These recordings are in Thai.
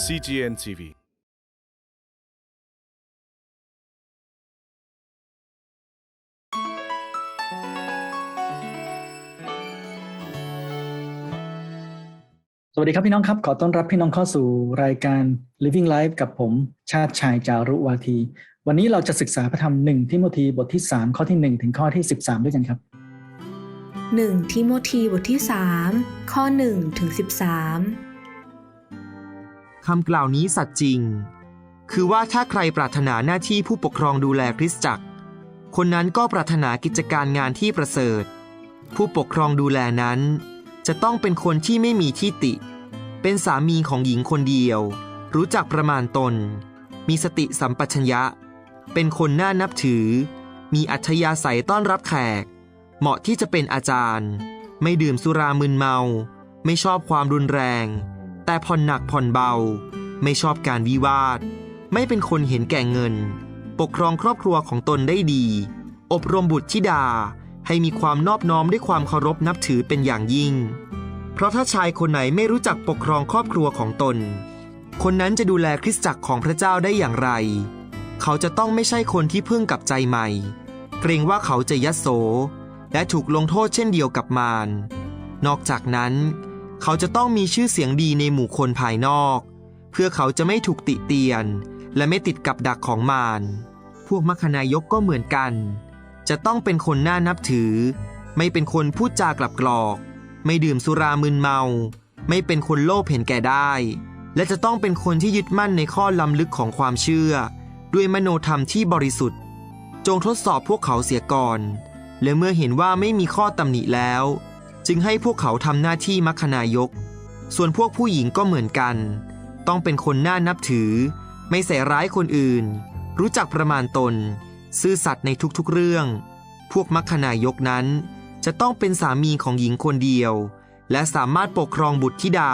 CGN TV สวัสดีครับพี่น้องครับ ขอต้อนรับพี่น้องเข้าสู่รายการ Living Life กับผมชาติชายจารุวาที วันนี้เราจะศึกษาพระธรรมหนึ่งทิโมธีบทที่ 3 ข้อที่ 1 ถึงข้อที่ 13 ด้วยกันครับ 1ทิโมธีบทที่ 3 ข้อ 1 ถึง 13 คำกล่าวนี้สัตย์จริง คือว่าถ้าใครปรารถนาหน้าที่ผู้ปกครองดูแลคริสตจักร คนนั้นก็ปรารถนากิจการงานที่ประเสริฐ ผู้ปกครองดูแลนั้น จะต้องเป็นคนที่ไม่มีที่ติ เป็นสามีของหญิงคนเดียว รู้จักประมาณตน มีสติสัมปชัญญะ เป็นคนน่านับถือ มีอัธยาศัยต้อนรับแขก เหมาะที่จะเป็นอาจารย์ ไม่ดื่มสุรามึนเมา ไม่ชอบความรุนแรง แต่ผ่อนหนักผ่อนเบา ไม่ชอบการวิวาท ไม่เป็นคนเห็นแก่เงิน ปกครองครอบครัวของตนได้ดี อบรมบุตรธิดาให้มีความนอบน้อมด้วยความเคารพนับถือเป็นอย่างยิ่ง เพราะถ้าชายคนไหนไม่รู้จักปกครองครอบครัวของตน คนนั้นจะดูแลคริสตจักรของพระเจ้าได้อย่างไร เขาจะต้องไม่ใช่คนที่พึ่งกับใจใหม่ เกรงว่าเขาจะยัดโส และถูกลงโทษเช่นเดียวกับมารนอกจากนั้น เขาจะต้องมีชื่อเสียงดีในหมู่คนภายนอก เพื่อเขาจะไม่ถูกติเตียน และไม่ติดกับดักของมารพวกมัคคายกก็เหมือนกัน จะต้องเป็นคนน่านับถือ ไม่เป็นคนพูดจากลับกรอก ไม่ดื่มสุรามึนเมา ไม่เป็นคนโลภเห็นแก่ได้ และจะต้องเป็นคนที่ยึดมั่นในข้อล้ำลึกของความเชื่อ ด้วยมโนธรรมที่บริสุทธิ์ จงทดสอบพวกเขาเสียก่อนและเมื่อเห็นว่าไม่มีข้อตำหนิแล้ว จึงให้พวกเขาทำหน้าที่มัคคณายก ส่วนพวกผู้หญิงก็เหมือนกัน ต้องเป็นคนน่านับถือ ไม่ใส่ร้ายคนอื่น รู้จักประมาณตน ซื่อสัตย์ในทุกๆเรื่อง พวกมัคคณายกนั้น จะต้องเป็นสามีของหญิงคนเดียว และสามารถปกครองบุตรธิดา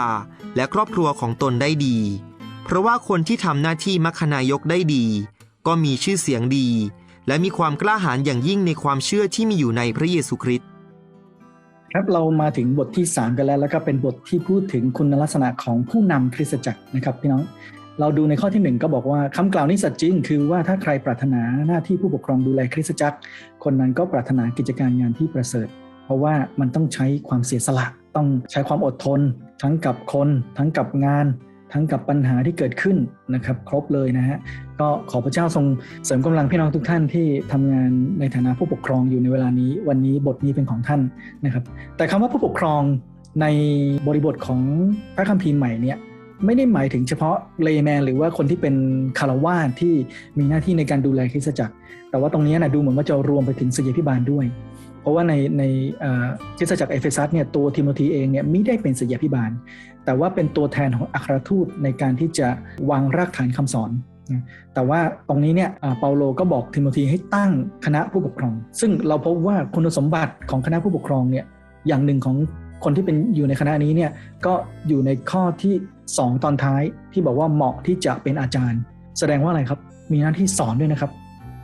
และครอบครัวของตนได้ดี เพราะว่าคนที่ทำหน้าที่มัคคณายกได้ดี ก็มีชื่อเสียงดี และมีความกล้าหาญอย่างยิ่งในความเชื่อที่มีอยู่ในพระเยซูคริสต์ ครับเรามาถึงบทที่ 3 กันแล้ว แล้วก็เป็นบทที่พูดถึงคุณลักษณะของผู้นำคริสตจักรนะครับพี่น้องเราดูในข้อที่ 1 ก็บอกว่าคำกล่าวนี้สัจจริง คือว่าถ้าใครปรารถนาหน้าที่ผู้ปกครองดูแลคริสตจักร คนนั้นก็ปรารถนากิจการงานที่ประเสริฐ เพราะว่ามันต้องใช้ความเสียสละ ต้องใช้ความอดทน ทั้งกับคน ทั้งกับงาน ทั้งกับปัญหาที่เกิดขึ้นนะครับ ครบเลยนะฮะก็ขอพระเจ้าทรงเสริมกำลังพี่น้องทุกท่านที่ทำงานในฐานะผู้ปกครองอยู่ในเวลานี้ วันนี้บทนี้เป็นของท่านนะครับ แต่คำว่าผู้ปกครองในบริบทของพระคัมภีร์ใหม่เนี่ยไม่ได้หมายถึงเฉพาะเลแมนหรือว่าคนที่เป็นคารวาสที่มีหน้าที่ในการดูแลคริสตจักร แต่ว่าตรงนี้นะดูเหมือนว่าจะรวมไปถึงศิษยาภิบาลด้วย ราะว่าในในคริสตจักรเอเฟซัสเนี่ยตัวทิโมธีเองเนี่ยไม่ได้เป็นศิษยาภิบาล แต่ว่าเป็นตัวแทนของอัครทูตในการที่จะวางรากฐานคำสอน แต่ว่าตรงนี้เนี่ยเปาโลก็บอกทิโมธีให้ตั้งคณะผู้ปกครอง ซึ่งเราพบว่าคุณสมบัติของคณะผู้ปกครองเนี่ยอย่างหนึ่งของคนที่เป็นอยู่ในคณะนี้เนี่ยก็อยู่ในข้อที่ 2 ตอนท้ายที่บอกว่าเหมาะที่จะเป็นอาจารย์ แสดงว่าอะไรครับมีหน้าที่สอนด้วยนะครับ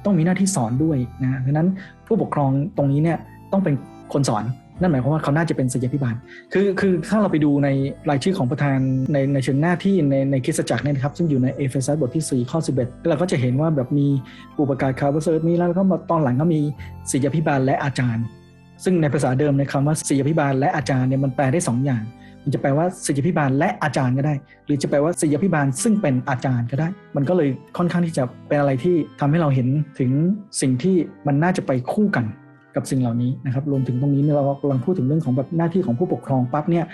ต้องมีหน้าที่สอนด้วยนะดังนั้นผู้ปกครองตรงนี้เนี่ย ต้องเป็นคนสอน นั่นหมายความว่าเขาน่าจะเป็นศิษยาภิบาล คือคือถ้าเราไปดูในรายชื่อของประธานในในเชิงหน้าที่ในในคริสตจักรเนี่ยนะครับ ซึ่งอยู่ในเอเฟซัสบทที่ 4 ข้อ 11 เราก็จะเห็นว่าแบบมีอุปการคาร์บเซิร์ตมีแล้วก็มาตอนหลังก็มีศิษยาภิบาลและอาจารย์ ซึ่งในภาษาเดิมในคำว่าศิษยาภิบาลและอาจารย์เนี่ยมันแปลได้สองอย่างมันจะแปลว่าศิษยาภิบาลและอาจารย์ก็ได้ หรือจะแปลว่าศิษยาภิบาลซึ่งเป็นอาจารย์ก็ได้ มันก็เลยค่อนข้างที่จะเป็นอะไรที่ทำให้เราเห็นถึงสิ่งที่มันน่าจะไปคู่กัน กับสิ่งเหล่านี้นะครับ รวมถึงตรงนี้เนี่ยเรากำลังพูดถึงเรื่องของแบบหน้าที่ของผู้ปกครองปั๊บเนี่ย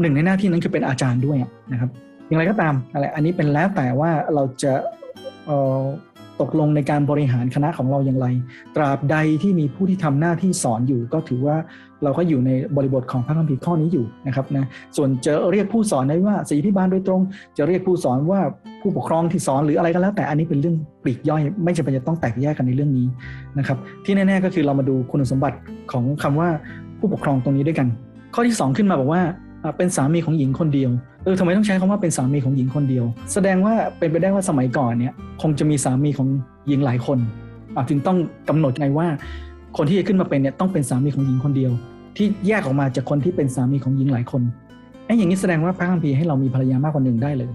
หนึ่งในหน้าที่นั้นคือเป็นอาจารย์ด้วยนะครับ อย่างไรก็ตามอะไรอันนี้เป็นแล้วแต่ว่าเราจะเอ่อ ตกลงในการบริหารคณะของเราอย่างไร ตราบใดที่มีผู้ที่ทำหน้าที่สอนอยู่ ก็ถือว่าเราก็อยู่ในบริบทของพระคัมภีร์ข้อนี้อยู่นะครับนะส่วนจะเรียกผู้สอนได้ว่าศิษยาภิบาลโดยตรง จะเรียกผู้สอนว่าผู้ปกครองที่สอนหรืออะไรก็แล้ว แต่อันนี้เป็นเรื่องปลีกย่อย ไม่จำเป็นจะต้องแตกแยกกันในเรื่องนี้นะครับที่แน่ๆก็คือเรามาดูคุณสมบัติของคำว่าผู้ปกครองตรงนี้ด้วยกัน ข้อที่ 2 ขึ้นมาบอกว่า เป็นสามีของหญิงคนเดียวเออทำไมต้องใช้คำว่าเป็นสามีของหญิงคนเดียว แสดงว่าเป็นไปได้ว่าสมัยก่อนเนี่ยคงจะมีสามีของหญิงหลายคนอะจึงต้องกำหนดไงว่า คนที่จะขึ้นมาเป็นเนี่ยต้องเป็นสามีของหญิงคนเดียว ที่แยกออกมาจากคนที่เป็นสามีของหญิงหลายคนไอ้อย่างนี้แสดงว่าพระคัมภีร์ให้เรามีภรรยามากกว่าหนึ่งได้เลย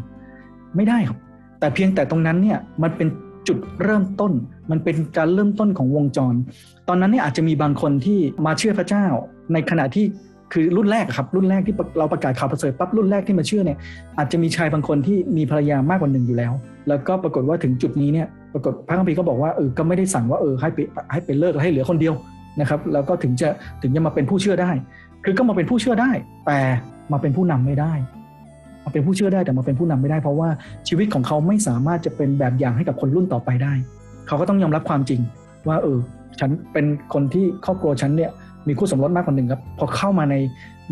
ไม่ได้ครับ แต่เพียงแต่ตรงนั้นเนี่ยมันเป็นจุดเริ่มต้น มันเป็นการเริ่มต้นของวงจร ตอนนั้นเนี่ยอาจจะมีบางคนที่มาเชื่อพระเจ้า ในขณะที่ คือรุ่นแรกครับ รุ่นแรกที่เราประกาศข่าวประเสริฐปั๊บรุ่นแรกที่มาเชื่อเนี่ยอาจจะมีชายบางคนที่มีภรรยามากกว่าหนึ่งอยู่แล้ว แล้วก็ปรากฏว่าถึงจุดนี้เนี่ยปรากฏพระคัมภีร์ก็บอกว่าเออก็ไม่ได้สั่งว่าเออให้ไปให้ไปเลิกให้เหลือคนเดียวนะครับ แล้วก็ถึงจะถึงจะมาเป็นผู้เชื่อได้ คือก็มาเป็นผู้เชื่อได้ แต่มาเป็นผู้นำไม่ได้มาเป็นผู้เชื่อได้แต่มาเป็นผู้นำไม่ได้เพราะว่าชีวิตของเขาไม่สามารถจะเป็นแบบอย่างให้กับคนรุ่นต่อไปได้ เขาก็ต้องยอมรับความจริง ว่าเออฉันเป็นคนที่ครอบครัวฉันเนี่ย มีคู่สมรสมากกว่าหนึ่งครับ พอเข้ามาใน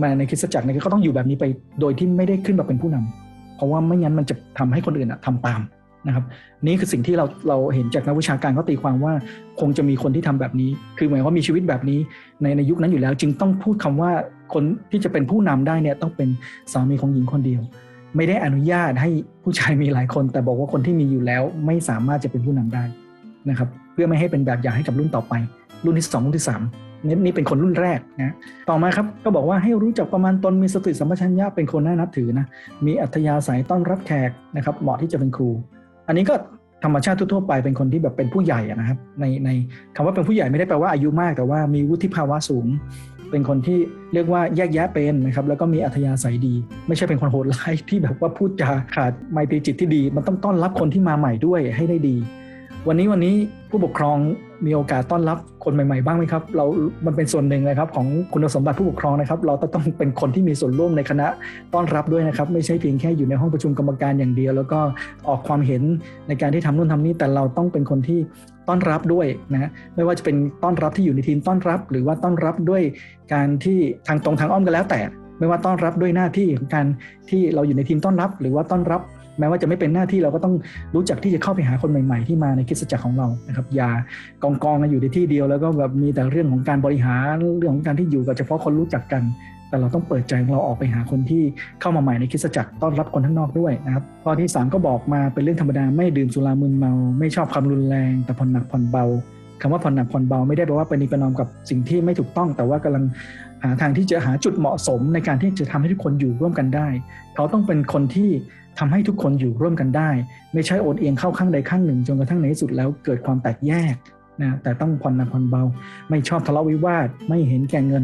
มาในคริสตจักรเนี่ยก็ต้องอยู่แบบนี้ไป โดยที่ไม่ได้ขึ้นมาเป็นผู้นำเพราะว่าไม่งั้นมันจะทำให้คนอื่นอะทำตามนะครับ นี่คือสิ่งที่เราเราเห็นจากนักวิชาการเขาตีความว่าคงจะมีคนที่ทำแบบนี้ คือหมายว่ามีชีวิตแบบนี้ในในยุคนั้นอยู่แล้ว จึงต้องพูดคำว่าคนที่จะเป็นผู้นำได้เนี่ยต้องเป็นสามีของหญิงคนเดียว ไม่ได้อนุญาตให้ผู้ชายมีหลายคน แต่บอกว่าคนที่มีอยู่แล้วไม่สามารถจะเป็นผู้นำได้นะครับ เพื่อไม่ให้เป็นแบบอย่างให้กับรุ่นต่อไป รุ่นที่สองรุ่นที่สาม นี่นี่เป็นคนรุ่นแรกนะต่อมาครับก็บอกว่าให้รู้จักประมาณตนมีสติสัมปชัญญะเป็นคนน่านับถือนะมีอัธยาศัยต้อนรับแขกนะครับเหมาะที่จะเป็นครู อันนี้ก็ธรรมชาติทั่วไปเป็นคนที่แบบเป็นผู้ใหญ่นะครับในในคำว่าเป็นผู้ใหญ่ไม่ได้แปลว่าอายุมาก แต่ว่ามีวุฒิภาวะสูง เป็นคนที่เรียกว่าแยกแยะเป็นนะครับแล้วก็มีอัธยาศัยดี ไม่ใช่เป็นคนโหดร้ายที่แบบว่าพูดจาขาดไมตรีจิตที่ดี มันต้องต้อนรับคนที่มาใหม่ด้วยให้ได้ดี วันนี้วันนี้ผู้ปกครองมีโอกาสต้อนรับคนใหม่ๆบ้างไหมครับเรา มันเป็นส่วนหนึ่งนะครับของคุณสมบัติผู้ปกครองนะครับ เราต้องเป็นคนที่มีส่วนร่วมในคณะต้อนรับด้วยนะครับ ไม่ใช่เพียงแค่อยู่ในห้องประชุมกรรมการอย่างเดียว แล้วก็ออกความเห็นในการที่ทำนู่นทำนี่แต่เราต้องเป็นคนที่ต้อนรับด้วยนะไม่ว่าจะเป็นต้อนรับที่อยู่ในทีมต้อนรับ หรือว่าต้อนรับด้วยการที่ทางตรงทางอ้อมก็แล้วแต่ ไม่ว่าต้อนรับด้วยหน้าที่ของการที่เราอยู่ในทีมต้อนรับ หรือว่าต้อนรับ แม้ว่าจะไม่เป็นหน้าที่เราก็ต้องรู้จักที่จะเข้าไปหาคนใหม่ ๆ ที่มาในคริสตจักรของเรานะครับอย่ากองกองกันอยู่ในที่เดียว แล้วก็แบบมีแต่เรื่องของการบริหารเรื่องของการที่อยู่กับเฉพาะคนรู้จักกัน แต่เราต้องเปิดใจของเราออกไปหาคนที่เข้ามาใหม่ในคริสตจักรต้อนรับคนข้างนอกด้วยนะครับข้อที่ 3 ก็บอกมาเป็นเรื่องธรรมดาไม่ดื่มสุรามึนเมาไม่ชอบความรุนแรง แต่ผ่อนหนักผ่อนเบาคำว่าผ่อนหนักผ่อนเบาไม่ได้แปลว่าไปนิประนอมกับสิ่งที่ไม่ถูกต้อง แต่ว่ากำลังหาทางที่จะหาจุดเหมาะสมในการที่จะทำให้ทุกคนอยู่ร่วมกันได้ เขาต้องเป็นคนที่ ทำให้ทุกคนอยู่ร่วมกันได้ ไม่ใช่โอนเอียงเข้าข้างใดข้างหนึ่งจนกระทั่งในที่สุดแล้วเกิดความแตกแยกนะแต่ต้องผ่อนหนักผ่อนเบา ไม่ชอบทะเลาะวิวาท ไม่เห็นแก่เงิน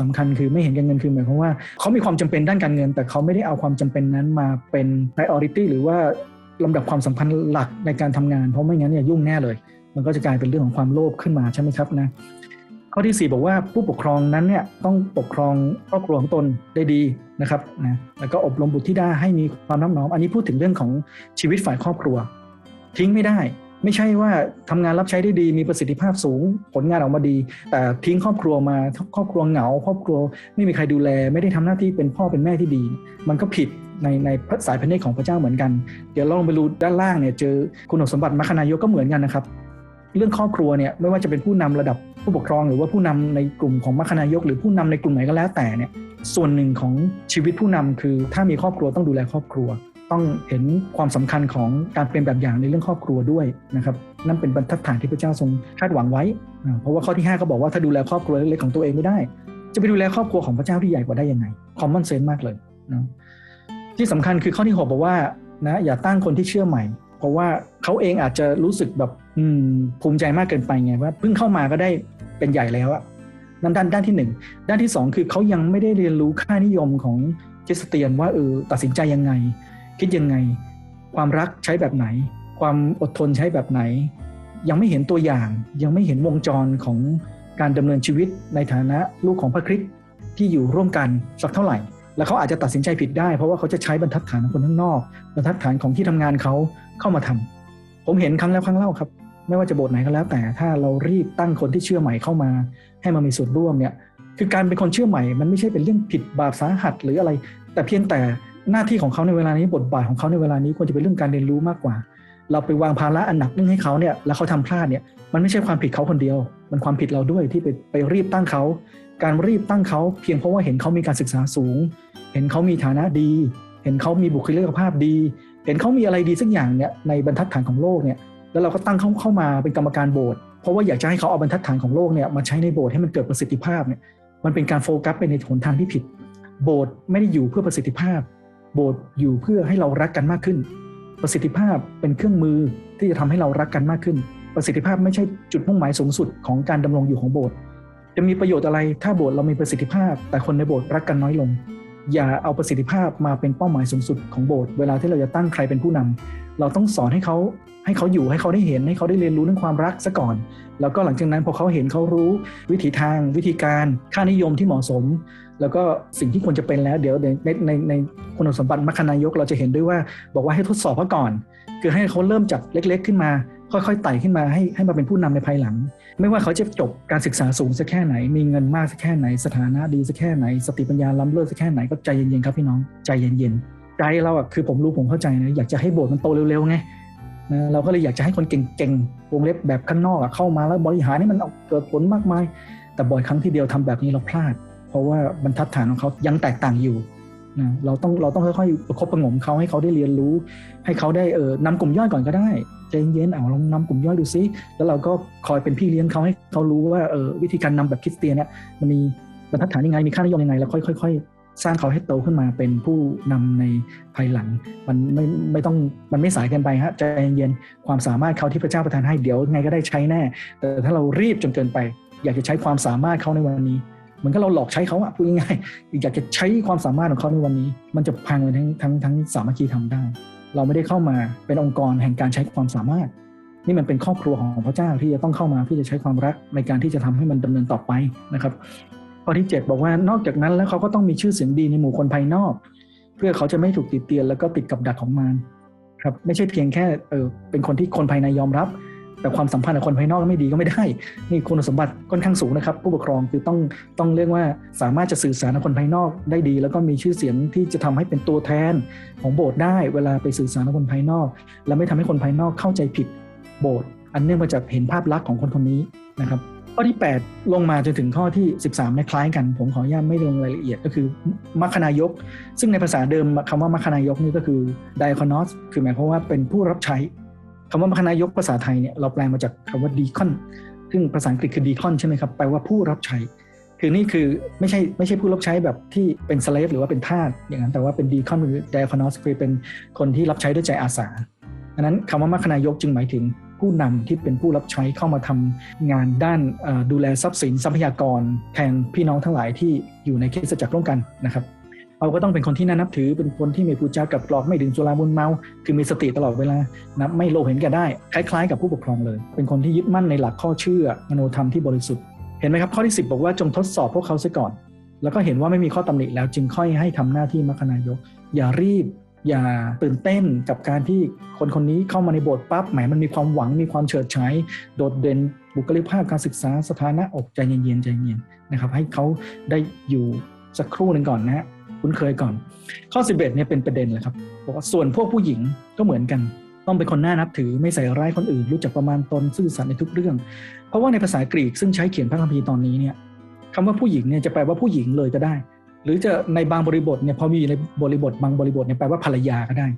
สำคัญคือไม่เห็นแก่เงินคือหมายความว่าเขามีความจำเป็นด้านการเงิน แต่เขาไม่ได้เอาความจำเป็นนั้นมาเป็น priority หรือว่าลำดับความสำคัญหลักในการทำงาน เพราะไม่งั้นเนี่ยยุ่งแน่เลย มันก็จะกลายเป็นเรื่องของความโลภขึ้นมาใช่ไหมครับนะ ข้อที่ 4 บอกว่าผู้ปกครองนั้นเนี่ยต้องปกครองครอบครัวของตนได้ดีนะครับนะแล้วก็อบรมบุตรธิดาให้มีความน้อมน้อม อันนี้พูดถึงเรื่องของชีวิตฝ่ายครอบครัว ทิ้งไม่ได้ ไม่ใช่ว่าทำงานรับใช้ได้ดี มีประสิทธิภาพสูง ผลงานออกมาดี แต่ทิ้งครอบครัวมาครอบครัวเหงา ครอบครัวไม่มีใครดูแล ไม่ได้ทำหน้าที่เป็นพ่อเป็นแม่ที่ดี มันก็ผิดในในสายพระเนตรของพระเจ้าเหมือนกัน เดี๋ยวลองไปดูด้านล่างเนี่ยเจอคุณสมบัติมรคนายกก็เหมือนกันนะครับเรื่องครอบครัวเนี่ยไม่ว่าจะเป็นผู้นำระดับ ผู้ปกครองหรือว่าผู้นำในกลุ่มของมรคนายก หรือผู้นำในกลุ่มไหนก็แล้วแต่เนี่ยส่วนหนึ่งของชีวิตผู้นำคือ ถ้ามีครอบครัวต้องดูแลครอบครัว ต้องเห็นความสำคัญของการเป็นแบบอย่างในเรื่องครอบครัวด้วยนะครับนั่นเป็นบรรทัดฐานที่พระเจ้าทรงคาดหวังไว้ เพราะว่าข้อที่ 5 ก็บอกว่าถ้าดูแลครอบครัวเล็กๆของตัวเองไม่ได้ จะไปดูแลครอบครัวของพระเจ้าที่ใหญ่กว่าได้ยังไงคอมมอนเซนส์มากเลยนะที่สำคัญคือข้อที่ 6 บอกว่านะอย่าตั้งคนที่เชื่อใหม่ เพราะว่าเขาเองอาจจะรู้สึกแบบภูมิใจมากเกินไปไงว่าเพิ่งเข้ามาก็ได้ เป็นใหญ่แล้วอะนั่นด้านด้านที่1ด้านที่2คือเขายังไม่ได้เรียนรู้ค่านิยมของคริสเตียนว่าเออตัดสินใจยังไง คิดยังไง ความรักใช้แบบไหน ความอดทนใช้แบบไหน ยังไม่เห็นตัวอย่าง ยังไม่เห็นวงจรของการดำเนินชีวิตในฐานะลูกของพระคริสต์ที่อยู่ร่วมกันสักเท่าไหร่ แล้วเขาอาจจะตัดสินใจผิดได้เพราะว่าเขาจะใช้บรรทัดฐานของคนข้างนอก บรรทัดฐานของที่ทำงานเขาเข้ามาทำผมเห็นครั้งแล้วครั้งเล่าครับ ไม่ว่าจะบสถ์ไหนก็แล้ว แต่ถ้าเรารีบตั้งคนที่เชื่อใหม่เข้ามา ให้มามีส่วนร่วมเนี่ยคือการเป็นคนเชื่อใหม่ มันไม่ใช่เป็นเรื่องผิดบาปสาหัสหรืออะไร แต่เพียงแต่หน้าที่ของเขาในเวลานี้บทบาทของเขาในเวลานี้ควรจะเป็นเรื่องการเรียนรู้มากกว่า เราไปวางภาระอันหนักเรื่องให้เขาเนี่ยแล้วเขาทำพลาดเนี่ยมันไม่ใช่ความผิดเขาคนเดียว มันความผิดเราด้วยที่ไปไปรีบตั้งเขา การรีบตั้งเขาเพียงเพราะว่าเห็นเขามีการศึกษาสูง เห็นเขามีฐานะดี เห็นเขามีบุคลิกภาพดี เห็นเขามีอะไรดีสักอย่างเนี่ยในบรรทัดฐานของโลกเนี่ย แล้วเราก็ตั้งเขาเข้ามาเป็นกรรมการโบสถ์เพราะว่าอยากจะให้เขาเอาบรรทัดฐานของโลกเนี่ยมาใช้ในโบสถ์ให้มันเกิดประสิทธิภาพเนี่ยมันเป็นการโฟกัสไปในหนทางที่ผิด โบสถ์ไม่ได้อยู่เพื่อประสิทธิภาพ โบสถ์อยู่เพื่อให้เรารักกันมากขึ้น ประสิทธิภาพเป็นเครื่องมือที่จะทำให้เรารักกันมากขึ้น ประสิทธิภาพไม่ใช่จุดมุ่งหมายสูงสุดของการดำรงอยู่ของโบสถ์จะมีประโยชน์อะไรถ้าโบสถ์เรามีประสิทธิภาพ แต่คนในโบสถ์รักกันน้อยลง อย่าเอาประสิทธิภาพมาเป็นเป้าหมายสูงสุดของโบสถ์เวลาที่เราจะตั้งใครเป็นผู้นำเราต้องสอนให้เขาให้เขาอยู่ให้เขาได้เห็นให้เขาได้เรียนรู้เรื่องความรักซะก่อน แล้วก็หลังจากนั้นพอเขาเห็นเขารู้วิถีทางวิธีการค่านิยมที่เหมาะสม แล้วก็สิ่งที่ควรจะเป็นแล้วเดี๋ยวในในในคุณสมบัติมัคคณายกเราจะเห็นด้วยว่า บอกว่าให้ทดสอบเขาก่อน คือให้เขาเริ่มจากเล็ก ๆ ขึ้นมา ค่อยๆไต่ขึ้นมาให้ให้มาเป็นผู้นำในภายหลัง ไม่ว่าเขาจะจบการศึกษาสูงสักแค่ไหน มีเงินมากสักแค่ไหน สถานะดีสักแค่ไหน สติปัญญาล้ำเลิศสักแค่ไหนก็ใจเย็นๆครับพี่น้องใจเย็นๆใจเราอะคือผมรู้ผมเข้าใจนะอยากจะให้โบสถ์มันโตเร็วๆไงนะเราก็เลยอยากจะให้คนเก่งๆวงเล็บแบบข้างนอกอะเข้ามาแล้วบริหารให้มันเอาเกิดผลมากมาย แต่บ่อยครั้งที่เดียวทำแบบนี้เราพลาด เพราะว่าบรรทัดฐานของเขายังแตกต่างอยู่ นะเราต้องเราต้องค่อยๆคบประงมเขาให้เขาได้เรียนรู้ ให้เขาได้เออนำกลุ่มย่อยก่อนก็ได้ใจเย็นๆเอาลองนำกลุ่มย่อยดูซิแล้วเราก็คอยเป็นพี่เลี้ยงเขาให้เขารู้ว่าเออวิธีการนำแบบคริสเตียนเนี่ยมันมีบรรทัดฐานยังไงมีค่านิยมยังไงแล้วค่อยๆสร้างเขาให้โตขึ้นมาเป็นผู้นำในภายหลัง มันไม่ไม่ต้องมันไม่สายเกินไปฮะใจเย็นๆความสามารถเขาที่พระเจ้าประทานให้เดี๋ยวไงก็ได้ใช้แน่ แต่ถ้าเรารีบจนเกินไป อยากจะใช้ความสามารถเขาในวันนี้ เหมือนกับเราหลอกใช้เขาอะพูดง่ายๆอยากจะใช้ความสามารถของเขาในวันนี้ มันจะพังไปทั้งทั้งทั้งสามัคคีทำได้ เราไม่ได้เข้ามาเป็นองค์กรแห่งการใช้ความสามารถ นี่มันเป็นครอบครัวของพระเจ้าที่จะต้องเข้ามาที่จะใช้ความรักในการที่จะทำให้มันดำเนินต่อไปนะครับข้อที่ 7 บอกว่านอกจากนั้นแล้วเขาก็ต้องมีชื่อเสียงดีในหมู่คนภายนอก เพื่อเขาจะไม่ถูกติดเตียนแล้วก็ติดกับดักของมารครับไม่ใช่เพียงแค่เออเป็นคนที่คนภายในยอมรับ แต่ความสัมพันธ์กับคนภายนอกไม่ดีก็ไม่ได้ นี่คุณสมบัติค่อนข้างสูงนะครับ ผู้ปกครองคือต้องต้องเรียกว่าสามารถจะสื่อสารกับคนภายนอกได้ดี แล้วก็มีชื่อเสียงที่จะทำให้เป็นตัวแทนของโบสถ์ได้ เวลาไปสื่อสารกับคนภายนอก และไม่ทำให้คนภายนอกเข้าใจผิดโบสถ์อันเนื่องมาจากเห็นภาพลักษณ์ของคนคนนี้นะครับข้อที่ 8 ลงมาจนถึงข้อที่ 13เนี่ยคล้ายกัน ผมขออนุญาตไม่ลงรายละเอียดก็คือมัคคณายก ซึ่งในภาษาเดิมคำว่ามัคคณายกนี่ก็คือไดคอนอสคือหมายความว่าเป็นผู้รับใช้ คำว่ามัคคณายกภาษาไทยเนี่ยเราแปลมาจากคำว่าดีคอนซึ่งภาษาอังกฤษคือดีคอนใช่ไหมครับแปลว่าผู้รับใช้ คือนี่คือไม่ใช่ไม่ใช่ผู้รับใช้แบบที่เป็นสเลฟหรือว่าเป็นทาสอย่างนั้นแต่ว่าเป็นดีคอนหรือไดคอนอสคือเป็นคนที่รับใช้ด้วยใจอาสาดังนั้นคำว่ามัคคณายกจึงหมายถึงผู้นำที่เป็นผู้รับใช้เข้ามาทำงานด้านดูแลทรัพย์สินทรัพยากร แทนพี่น้องทั้งหลายที่อยู่ในคริสจักรร่วมกันนะครับ เราก็ต้องเป็นคนที่น่านับถือเป็นคนที่มีพูจากับกรอกไม่ดื่มสุรามุนเมา คือมีสติตลอดเวลานะไม่โลภเห็นแก่ได้ คล้ายๆ กับผู้ปกครองเลย เป็นคนที่ยึดมั่นในหลักข้อเชื่อมโนธรรมที่บริสุทธิ์เห็นไหมครับข้อที่ 10 บอกว่าจงทดสอบพวกเขาเสียก่อน แล้วก็เห็นว่าไม่มีข้อตำหนิแล้วจึงค่อยให้ทำหน้าที่มัคณายก อย่ารีบ อย่าตื่นเต้นกับการที่คนคนนี้เข้ามาในโบสถ์ปั๊บแหมมันมีความหวังมีความเฉิดฉายโดดเด่นบุคลิกภาพการศึกษาสถานะอกใจเย็นๆใจเย็นนะครับให้เขาได้อยู่สักครู่หนึ่งก่อนนะฮะ คุ้นเคยก่อน ข้อ 11เนี่ยเป็นประเด็นเลยครับบอกว่าส่วนพวกผู้หญิงก็เหมือนกัน ต้องเป็นคนน่านับถือไม่ใส่ร้ายคนอื่น รู้จักประมาณตนซื่อสัตย์ในทุกเรื่อง เพราะว่าในภาษากรีกซึ่งใช้เขียนพระคัมภีร์ตอนนี้เนี่ยคำว่าผู้หญิงเนี่ยจะแปลว่าผู้หญิงเลยก็ได้ หรือจะในบางบริบทเนี่ยพอมีอยู่ในบริบทบางบริบทเนี่ยแปลว่าภรรยาก็ได้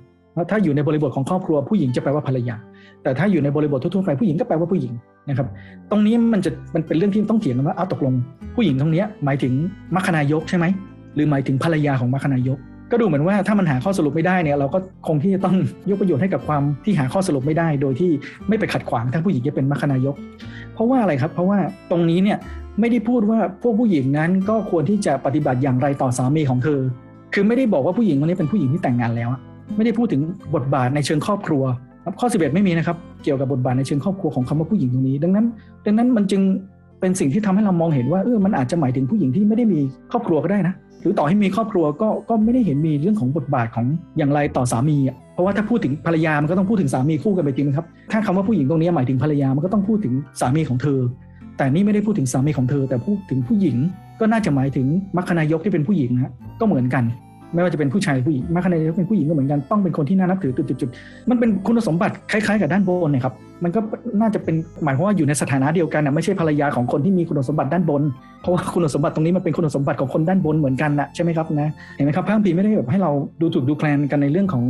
ถ้าอยู่ในบริบทของครอบครัวผู้หญิงจะแปลว่าภรรยา แต่ถ้าอยู่ในบริบททั่วๆไปผู้หญิงก็แปลว่าผู้หญิงนะครับ ตรงนี้มันจะมันเป็นเรื่องที่ต้องเถียงกันว่าเอาตกลง ผู้หญิงตรงนี้หมายถึงมัคคณายกใช่ไหม หรือหมายถึงภรรยาของมัคคณายก ก็ดูเหมือนว่าถ้ามันหาข้อสรุปไม่ได้เนี่ยเราก็คงที่จะต้องยกประโยชน์ให้กับความที่หาข้อสรุปไม่ได้ โดยที่ไม่ไปขัดขวางถ้าผู้หญิงจะเป็นมัคคณายก เพราะว่าอะไรครับ เพราะว่าตรงนี้เนี่ยไม่ได้พูดว่าพวกผู้หญิงนั้นก็ควรที่จะปฏิบัติอย่างไรต่อสามีของเธอ คือไม่ได้บอกว่าผู้หญิงคนนี้เป็นผู้หญิงที่แต่งงานแล้ว ไม่ได้พูดถึงบทบาทในเชิงครอบครัวข้อ 11 ไม่มีนะครับ เกี่ยวกับบทบาทในเชิงครอบครัวของคำว่าผู้หญิงตรงนี้ ดังนั้น ดังนั้นมันจึงเป็นสิ่งที่ทำให้เรามองเห็นว่าเออมันอาจจะหมายถึงผู้หญิงที่ไม่ได้มีครอบครัวก็ได้นะ หรือต่อให้มีครอบครัวก็ก็ไม่ได้เห็นมีเรื่องของบทบาทของอย่างไรต่อสามีอะเพราะว่าถ้าพูดถึงภรรยามันก็ต้องพูดถึงสามีคู่กันไปจริงครับ ถ้าคำว่าผู้หญิงตรงนี้หมายถึงภรรยามันก็ต้องพูดถึงสามีของเธอ แต่นี่ไม่ได้พูดถึงสามีของเธอ แต่พูดถึงผู้หญิงก็น่าจะหมายถึงมรคคณายกที่เป็นผู้หญิงนะก็เหมือนกัน ไม่ว่าจะเป็นผู้ชายผู้หญิงมัคคณายกเป็นผู้หญิงก็เหมือนกันต้องเป็นคนที่น่านับถือจุดๆมันเป็นคุณสมบัติคล้ายๆกับด้านบนนะครับมันก็น่าจะเป็นหมายความว่าอยู่ในสถานะเดียวกันนะไม่ใช่ภรรยาของคนที่มีคุณสมบัติด้านบน เพราะว่าคุณสมบัติตรงนี้มันเป็นคุณสมบัติของคนด้านบนเหมือนกันนะใช่ไหมครับนะเห็นไหมครับพระคัมภีร์ไม่ได้แบบให้เราดูถูกดูแคลนกันในเรื่องของ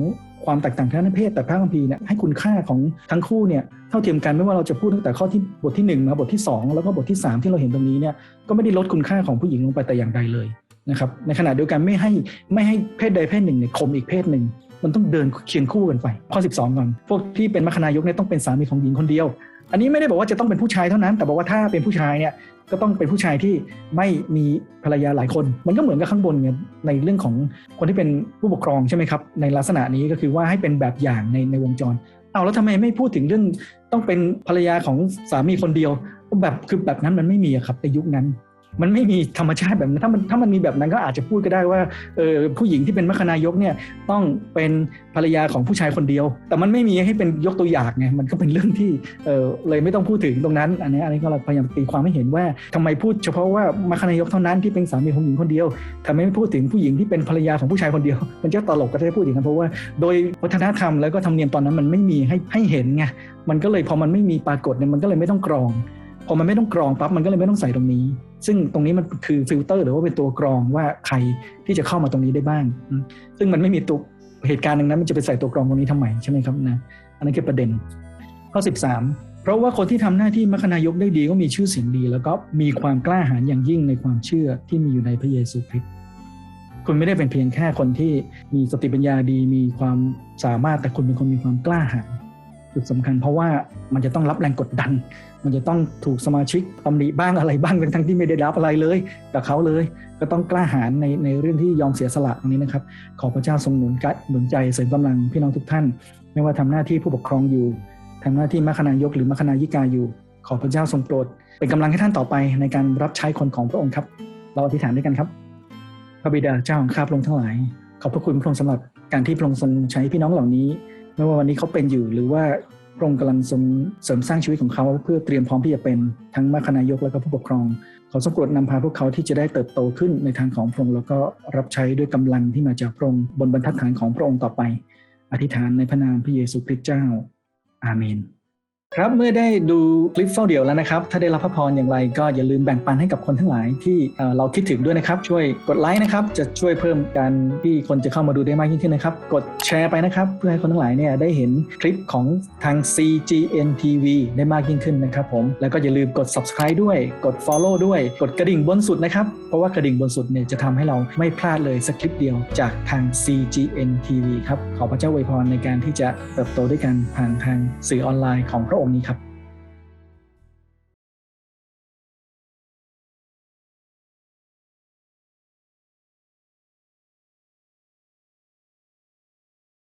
ความแตกต่างทางเพศแต่พระคัมภีร์เนี่ยให้คุณค่าของทั้งคู่เนี่ยเท่าเทียมกันไม่ว่าเราจะพูดตั้งแต่ข้อที่บทที่1มาบทที่ 2 แล้วก็บทที่ 3 ที่เราเห็นตรงนี้เนี่ยก็ไม่ได้ลดคุณค่าของผู้หญิงลงไปแต่อย่างใดเลย นะครับในขณะเดียวกันไม่ให้ไม่ให้เพศใดเพศหนึ่งเนี่ยข่มอีกเพศหนึ่ง มันต้องเดินเคียงคู่กันไป ข้อ 12ก่อนพวกที่เป็นมัคคณายกเนี่ยต้องเป็นสามีของหญิงคนเดียว อันนี้ไม่ได้บอกว่าจะต้องเป็นผู้ชายเท่านั้น แต่บอกว่าถ้าเป็นผู้ชายเนี่ยก็ต้องเป็นผู้ชายที่ไม่มีภรรยาหลายคน มันก็เหมือนกับข้างบนเนี่ยในเรื่องของคนที่เป็นผู้ปกครองใช่ไหมครับในลักษณะนี้ก็คือว่าให้เป็นแบบอย่างในในวงจรเอาแล้วทำไมไม่พูดถึงเรื่องต้องเป็นภรรยาของสามีคนเดียวแบบคือแบบนั้นมันไม่มีครับในยุคนั้น มันไม่มีธรรมชาติแบบนั้นถ้ามันถ้ามันมีแบบนั้นก็อาจจะพูดก็ได้ว่าเออผู้หญิงที่เป็นมัคคณายกเนี่ยต้องเป็นภรรยาของผู้ชายคนเดียว แต่มันไม่มีให้เป็นยกตัวอย่างไงมันก็เป็นเรื่องที่เออเลยไม่ต้องพูดถึงตรงนั้น อันนี้อันนี้ก็เราพยายามตีความให้เห็นว่าทำไมพูดเฉพาะว่ามัคคณายกเท่านั้นที่เป็นสามีของหญิงคนเดียวทำไมไม่พูดถึงผู้หญิงที่เป็นภรรยาของผู้ชายคนเดียว มันจะตลกก็ได้พูดอย่างนั้นเพราะว่าโดยวัฒนธรรมแล้วก็ธรรมเนียมตอนนั้นมันไม่มีให้ให้เห็นไงมันก็เลยพอมันไม่มีปรากฏเนี่ยมันก็เลยไม่ต้องกรอง พอมันไม่ต้องกรองปั๊บมันก็เลยไม่ต้องใส่ตรงนี้ ซึ่งตรงนี้มันคือฟิลเตอร์หรือว่าเป็นตัวกรองว่าใครที่จะเข้ามาตรงนี้ได้บ้าง ซึ่งมันไม่มีตัวเหตุการณ์หนึ่งนั้นมันจะไปใส่ตัวกรองตรงนี้ทำไมใช่ไหมครับนะอันนั้นคือประเด็น ข้อ 13 เพราะว่าคนที่ทำหน้าที่มัคคณายกได้ดีก็มีชื่อเสียงดี แล้วก็มีความกล้าหาญอย่างยิ่งในความเชื่อที่มีอยู่ในพระเยซูคริสต์คุณไม่ได้เป็นเพียงแค่คนที่มีสติปัญญาดีมีความสามารถแต่คุณเป็นคนมีความกล้าหาญ จุดสำคัญเพราะว่ามันจะต้องรับแรงกดดัน มันจะต้องถูกสมาชิกตำหนิบ้างอะไรบ้างทั้งที่ไม่ได้รับอะไรเลยกับเขาเลย ก็ต้องกล้าหาญในในเรื่องที่ยอมเสียสละตรงนี้นะครับ ขอพระเจ้าทรงหนุนกะหนุนใจเสริมกำลังพี่น้องทุกท่าน ไม่ว่าทำหน้าที่ผู้ปกครองอยู่ทำหน้าที่มัคณายกหรือมัคณายิกาอยู่ ขอพระเจ้าทรงโปรด เป็นกำลังให้ท่านต่อไปในการรับใช้คนของพระองค์ครับ เราอธิษฐานด้วยกันครับ พระบิดาเจ้าของข้าพระองค์ทั้งหลายขอบพระคุณพระองค์สำหรับการที่พระองค์ทรงใช้พี่น้องเหล่านี้ ไม่ว่าวันนี้เขาเป็นอยู่หรือว่าพระองค์กำลังทรงเสริมสร้างชีวิตของเขาเพื่อเตรียมพร้อมที่จะเป็นทั้งมาคณายกและก็ผู้ปกครองขอทรงกรดนำพาพวกเขาที่จะได้เติบโตขึ้นในทางของพระองค์แล้วก็รับใช้ด้วยกำลังที่มาจากพระองค์บนบรรทัดฐานของพระองค์ต่อไป อธิษฐานในพระนามพระเยซูคริสต์เจ้า อาเมน ครับเมื่อได้ดูคลิปเฝ้าเดี่ยวแล้วนะครับ ถ้าได้รับพระพรอย่างไรก็อย่าลืมแบ่งปันให้กับคนทั้งหลายที่เเราคิดถึงด้วยนะครับ ช่วยกดไลค์นะครับ จะช่วยเพิ่มการที่คนจะเข้ามาดูได้มากยิ่งขึ้นนะครับ กดแชร์ไปนะครับ เพื่อให้คนทั้งหลายเนี่ยได้เห็นคลิปของทาง CGN TV ได้มากยิ่งขึ้นนะครับผมแล้วก็อย่าลืมกด subscribe ด้วย กด follow ด้วย กดกระดิ่งบนสุดนะครับเพราะว่ากระดิ่งบนสุดเนี่ยจะทำให้เราไม่พลาดเลยสักคลิปเดียวจากทาง CGN TV ครับขอพระเจ้าอวยพรในการที่จะเติบโตด้วยกันผ่านทางสื่อออนไลน์ของพระองค์นี้ครับ